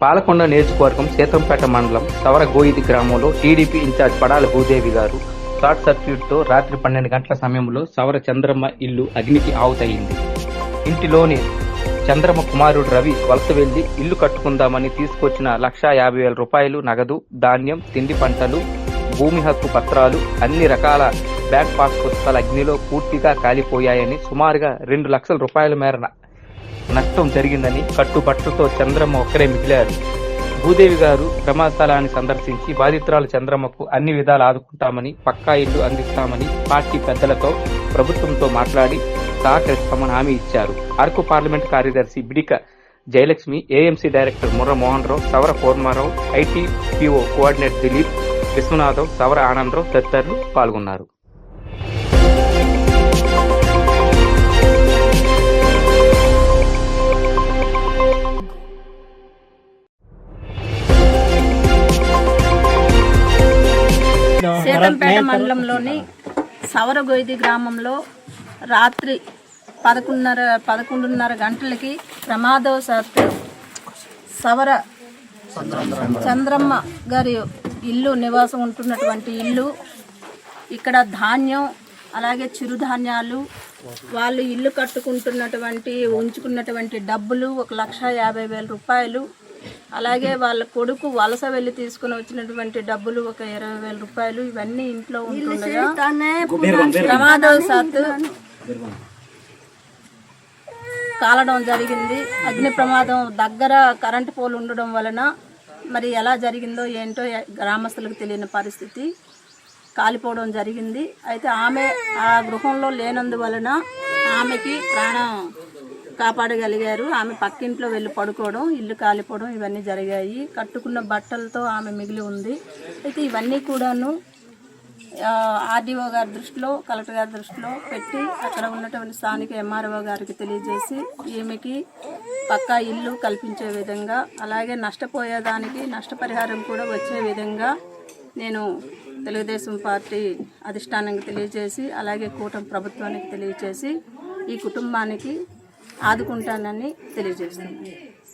పాలకొండ నియోజకవర్గం సీతంపేట మండలం సవరగోయిది గ్రామంలో టీడీపీ ఇన్ఛార్జ్ పడాల భూదేవి గారు షార్ట్ సర్క్యూట్తో రాత్రి పన్నెండు గంటల సమయంలో సవర చంద్రమ్మ ఇల్లు అగ్నికి ఆవుతయింది ఇంటిలోని చంద్రమ్మ కుమారుడు రవి వలస వెళ్ళి ఇల్లు కట్టుకుందామని తీసుకొచ్చిన లక్షా యాభై వేల రూపాయలు నగదు ధాన్యం తిండి పంటలు భూమి హక్కు పత్రాలు అన్ని రకాల బ్యాంక్ పాస్ పుస్తకాల అగ్నిలో పూర్తిగా కాలిపోయాయని సుమారుగా రెండు లక్షల రూపాయల మేర నష్టం జరిగిందని కట్టుబట్టుతో చంద్రమ్మ ఒక్కరే మిగిలారు. భూదేవి గారు ప్రమాదస్థలాన్ని సందర్శించి బాధితురాలు చంద్రమ్మకు అన్ని విధాలు ఆదుకుంటామని పక్కా ఇల్లు అందిస్తామని పార్టీ పెద్దలతో ప్రభుత్వంతో మాట్లాడి సహకరిస్తామని హామీ ఇచ్చారు. అరకు పార్లమెంట్ కార్యదర్శి Bidika Jayalakshmi AMC director Murra Mohan Rao Savara Kormarao IT PO coordinator Dilip Viswanatham Savara Anandarao తదితరులు పాల్గొన్నారు. సీతంపేట మండలంలోని సవరగొయ్యి గ్రామంలో రాత్రి పదకొండున్నర పదకొండున్నర గంటలకి ప్రమాదవశాత్తు సవర చంద్రమ్మ గారి ఇల్లు నివాసం ఉంటున్నటువంటి ఇల్లు. ఇక్కడ ధాన్యం అలాగే చిరుధాన్యాలు వాళ్ళు ఇల్లు కట్టుకుంటున్నటువంటి ఉంచుకున్నటువంటి డబ్బులు ఒక లక్ష యాభై వేల రూపాయలు. అలాగే వాళ్ళ కొడుకు వలస వెళ్ళి తీసుకుని వచ్చినటువంటి డబ్బులు ఒక ఇరవై వేల రూపాయలు ఇవన్నీ ఇంట్లో ఉంటుండగా ప్రమాదవశాత్తు కాలడం జరిగింది. అగ్ని ప్రమాదం దగ్గర కరెంటు పోలు ఉండడం వలన మరి ఎలా జరిగిందో ఏంటో గ్రామస్తులకు తెలియని పరిస్థితి. కాలిపోవడం జరిగింది. అయితే ఆమె ఆ గృహంలో లేనందువలన ఆమెకి ప్రాణం కాపాడగలిగారు. ఆమె పక్కింట్లో వెళ్ళి పడుకోవడం ఇల్లు కాలిపోవడం ఇవన్నీ జరిగాయి. కట్టుకున్న బట్టలతో ఆమె మిగిలి ఉంది. అయితే ఇవన్నీ కూడాను ఆర్డీఓ గారి దృష్టిలో కలెక్టర్ గారి దృష్టిలో పెట్టి అక్కడ ఉన్నటువంటి స్థానిక ఎంఆర్ఓ గారికి తెలియజేసి ఈమెకి పక్కా ఇల్లు కల్పించే విధంగా అలాగే నష్టపోయేదానికి నష్టపరిహారం కూడా వచ్చే విధంగా నేను తెలుగుదేశం పార్టీ అధిష్టానానికి తెలియజేసి అలాగే కూటమి ప్రభుత్వానికి తెలియజేసి ఈ కుటుంబానికి ఆదుకుంటానని తెలియజేస్తున్నాను.